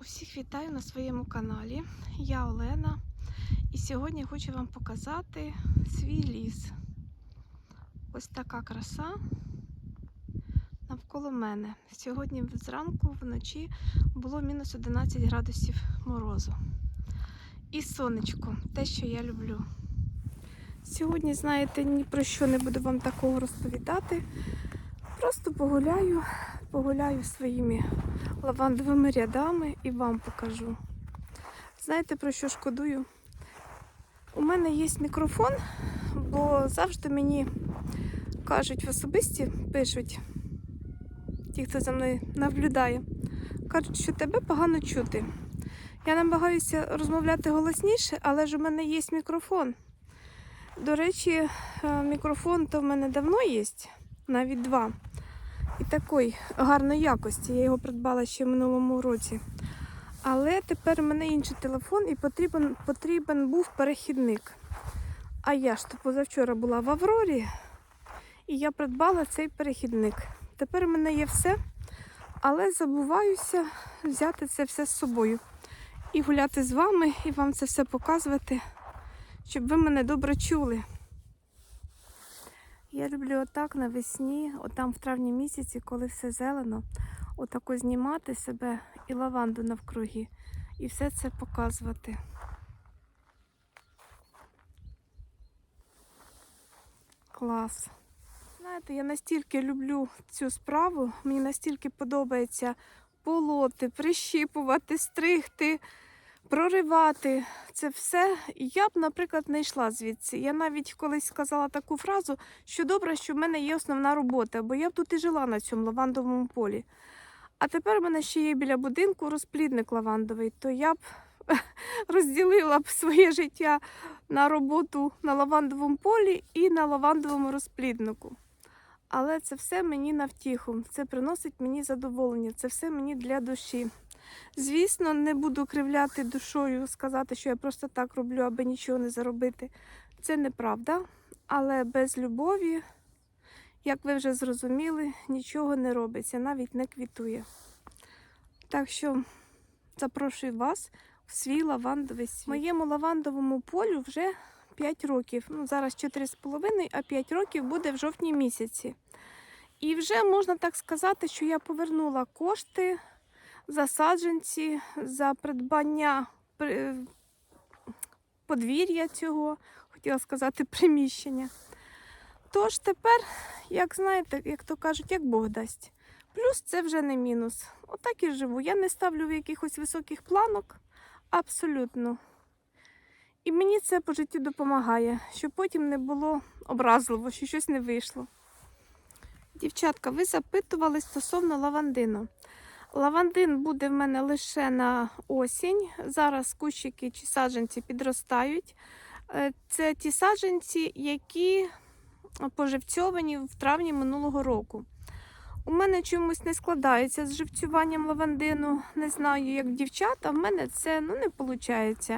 Усіх вітаю на своєму каналі. Я Олена. І сьогодні хочу вам показати свій ліс. Ось така краса навколо мене. Сьогодні зранку вночі було мінус 11 градусів морозу. І сонечко, те, що я люблю. Сьогодні, знаєте, ні про що не буду вам такого розповідати. Просто погуляю, погуляю своїми лавандовими рядами і вам покажу. Знаєте, про що шкодую? У мене є мікрофон, бо завжди мені кажуть в особисті, пишуть ті, хто за мною наблюдає, кажуть, що тебе погано чути. Я намагаюся розмовляти голосніше, але ж у мене є мікрофон. До речі, е, мікрофон то в мене давно є, навіть два. І такої гарної якості. Я його придбала ще в минулому році. Але тепер у мене інший телефон і потрібен, потрібен був перехідник. А я ж то позавчора була в Аврорі, і я придбала цей перехідник. Тепер у мене є все, але забуваюся взяти це все з собою. І гуляти з вами, і вам це все показувати, щоб ви мене добре чули. Я люблю отак навесні, отам в травні місяці, коли все зелено, отако знімати себе і лаванду навкруги, і все це показувати. Клас. Знаєте, я настільки люблю цю справу, мені настільки подобається полоти, прищіпувати, стригти, проривати це все. Я б, наприклад, не йшла звідси. Я навіть колись сказала таку фразу, що добре, що в мене є основна робота, бо я б тут і жила на цьому лавандовому полі. А тепер в мене ще є біля будинку розплідник лавандовий, то я б розділила б своє життя на роботу на лавандовому полі і на лавандовому розпліднику. Але це все мені на втіху, це приносить мені задоволення, це все мені для душі. Звісно, не буду кривляти душою, сказати, що я просто так роблю, аби нічого не заробити. Це неправда. Але без любові, як ви вже зрозуміли, нічого не робиться, навіть не квітує. Так що запрошую вас в свій лавандовий світ. Моєму лавандовому полю вже 5 років. Ну, зараз 4,5, а 5 років буде в жовтні місяці. І вже можна так сказати, що я повернула кошти за саджанці, за придбання подвір'я цього, хотіла сказати, приміщення. Тож тепер, як знаєте, як то кажуть, як Бог дасть. Плюс це вже не мінус. Отак і живу. Я не ставлю якихось високих планок. Абсолютно. І мені це по життю допомагає, щоб потім не було образливо, що щось не вийшло. Дівчатка, ви запитували стосовно лавандину. Лавандин буде в мене лише на осінь. Зараз кущики чи саджанці підростають. Е, Це ті саджанці, які поживцьовані в травні минулого року. У мене чомусь не складається з живцюванням лавандину. Не знаю, як дівчата, в мене це ну, не виходить.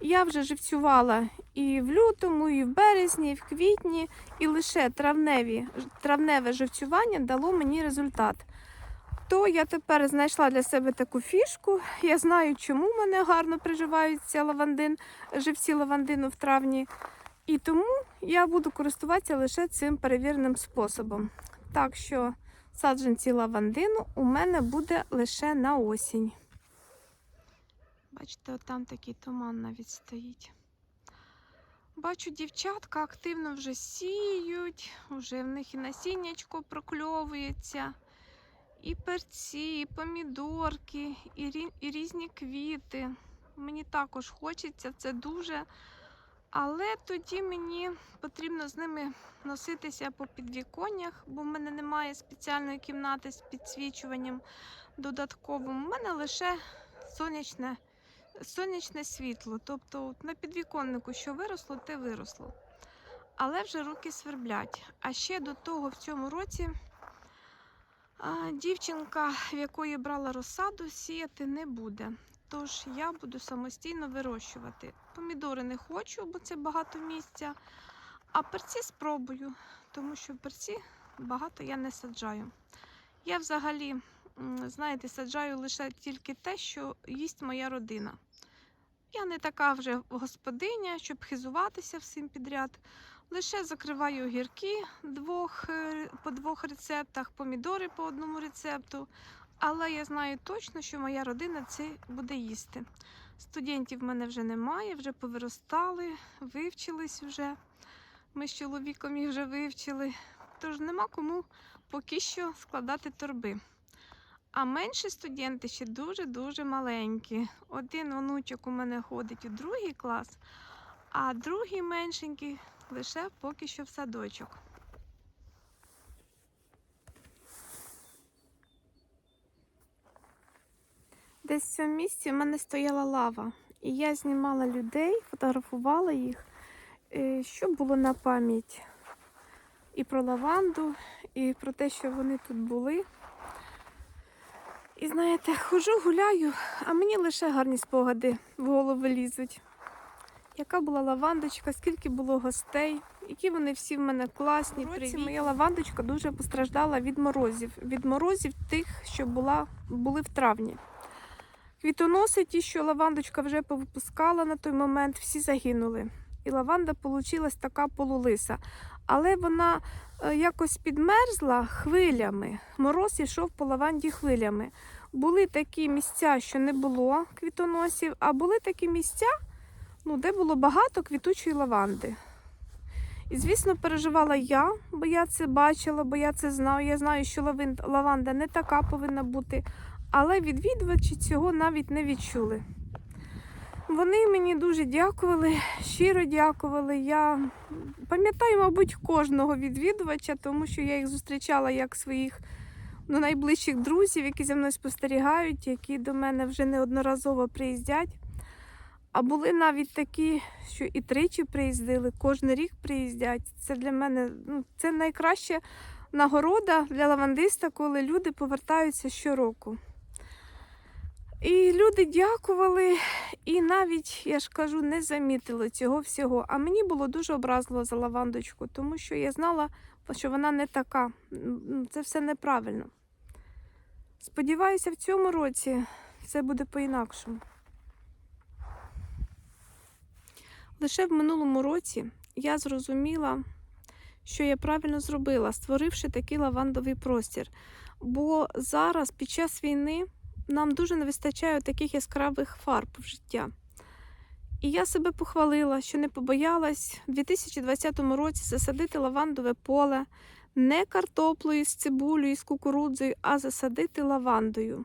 Я вже живцювала і в лютому, і в березні, і в квітні, і лише травневі, травневе живцювання дало мені результат. То я тепер знайшла для себе таку фішку. Я знаю, чому в мене гарно приживаються лавандин, живці лавандину в травні. І тому я буду користуватися лише цим перевіреним способом. Так що саджанці лавандину у мене буде лише на осінь. Бачите, там такий туман навіть стоїть. Бачу, дівчатка активно вже сіють, вже в них і насіннячко прокльовується, і перці, і помідорки, і, рі- і різні квіти. Мені також хочеться це дуже. Але тоді мені потрібно з ними носитися по підвіконнях, бо в мене немає спеціальної кімнати з підсвічуванням додатковим. У мене лише сонячне сонячне світло. Тобто на підвіконнику, що виросло, те виросло. Але вже руки сверблять. А ще до того в цьому році дівчинка, в якої брала розсаду, сіяти не буде. Тож я буду самостійно вирощувати. Помідори не хочу, бо це багато місця. А перці спробую, тому що перці багато я не саджаю. Я взагалі знаєте, саджаю лише тільки те, що їсть моя родина. Я не така вже господиня, щоб хизуватися всім підряд. Лише закриваю огірки двох, е, по двох рецептах, помідори по одному рецепту. Але я знаю точно, що моя родина це буде їсти. Студентів в мене вже немає, вже повиростали, вивчились вже. Ми з чоловіком їх вже вивчили. Тож нема кому поки що складати торби. А менші студенти ще дуже-дуже маленькі. Один онучок у мене ходить у другий клас, а другий меншенький лише поки що в садочок. Десь в цьому місці в мене стояла лава, і я знімала людей, фотографувала їх, е, щоб було на пам'ять і про лаванду, і про те, що вони тут були. І знаєте, хожу, гуляю, а мені лише гарні спогади в голову лізуть. Яка була лавандочка, скільки було гостей, які вони всі в мене класні. привітні. Моя лавандочка дуже постраждала від морозів, від морозів тих, що була, були в травні. Квітоноси, ті, що лавандочка вже повипускала на той момент, всі загинули. І лаванда вийшла така полулиса. Але вона е, якось підмерзла хвилями. Мороз йшов по лаванді хвилями. Були такі місця, що не було квітоносів, а були такі місця, ну, де було багато квітучої лаванди. І, звісно, переживала я, бо я це бачила, бо я це знаю. Я знаю, що лаванда не така повинна бути, але відвідувачі цього навіть не відчули. Вони мені дуже дякували, щиро дякували. Я пам'ятаю, мабуть, кожного відвідувача, тому що я їх зустрічала як своїх ну, найближчих друзів, які за мною спостерігають, які до мене вже неодноразово приїздять. А були навіть такі, що і тричі приїздили, кожен рік приїздять. Це для мене ну, це найкраща нагорода для лавандиста, коли люди повертаються щороку. І люди дякували, і навіть, я ж кажу, не замітили цього всього. А мені було дуже образливо за лавандочку, тому що я знала, що вона не така. Це все неправильно. Сподіваюся, в цьому році все буде по-інакшому. Лише в минулому році я зрозуміла, що я правильно зробила, створивши такий лавандовий простір. Бо зараз, під час війни, нам дуже не вистачає таких яскравих фарб в життя. І я себе похвалила, що не побоялась в 2020 році засадити лавандове поле не картоплею з цибулею, з кукурудзою, а засадити лавандою.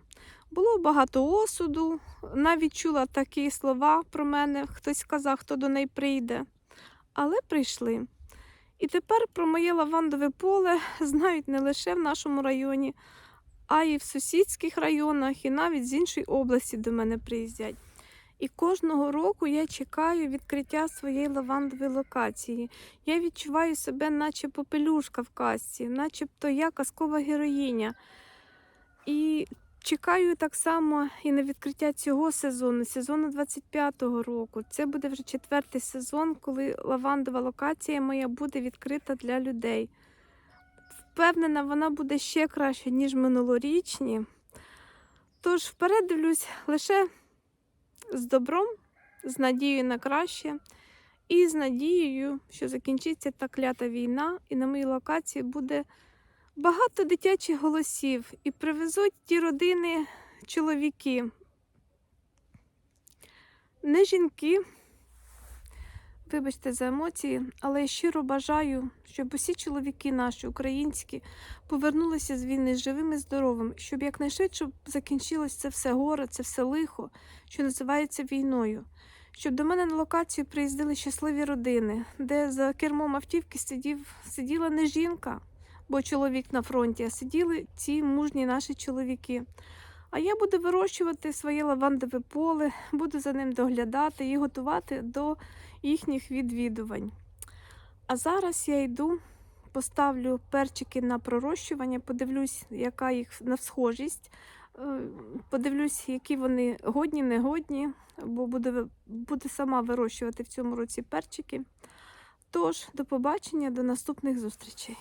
Було багато осуду, навіть чула такі слова про мене, хтось сказав, хто до неї прийде. Але прийшли. І тепер про моє лавандове поле знають не лише в нашому районі, а й в сусідських районах, і навіть з іншої області до мене приїздять. І кожного року я чекаю відкриття своєї лавандової локації. Я відчуваю себе, наче попелюшка в казці, начебто я казкова героїня. І чекаю так само і на відкриття цього сезону, сезону 25-го року. Це буде вже четвертий сезон, коли лавандова локація моя буде відкрита для людей. Впевнена, вона буде ще краще, ніж минулорічні. Тож вперед дивлюсь лише з добром, з надією на краще і з надією, що закінчиться та клята війна, і на моїй локації буде багато дитячих голосів, і привезуть ті родини чоловіки, не жінки. Вибачте за емоції, але я щиро бажаю, щоб усі чоловіки наші, українські, повернулися з війни живими і здоровими, щоб якнайшвидше закінчилось це все горе, це все лихо, що називається війною. Щоб до мене на локацію приїздили щасливі родини, де за кермом автівки сидів, сиділа не жінка, бо чоловік на фронті, а сиділи ці мужні наші чоловіки. А я буду вирощувати своє лавандове поле, буду за ним доглядати і готувати до їхніх відвідувань. А зараз я йду, поставлю перчики на пророщування, подивлюсь, яка їх на схожість, е, подивлюсь, які вони годні, негодні, бо буду, буду сама вирощувати в цьому році перчики. Тож, до побачення, до наступних зустрічей.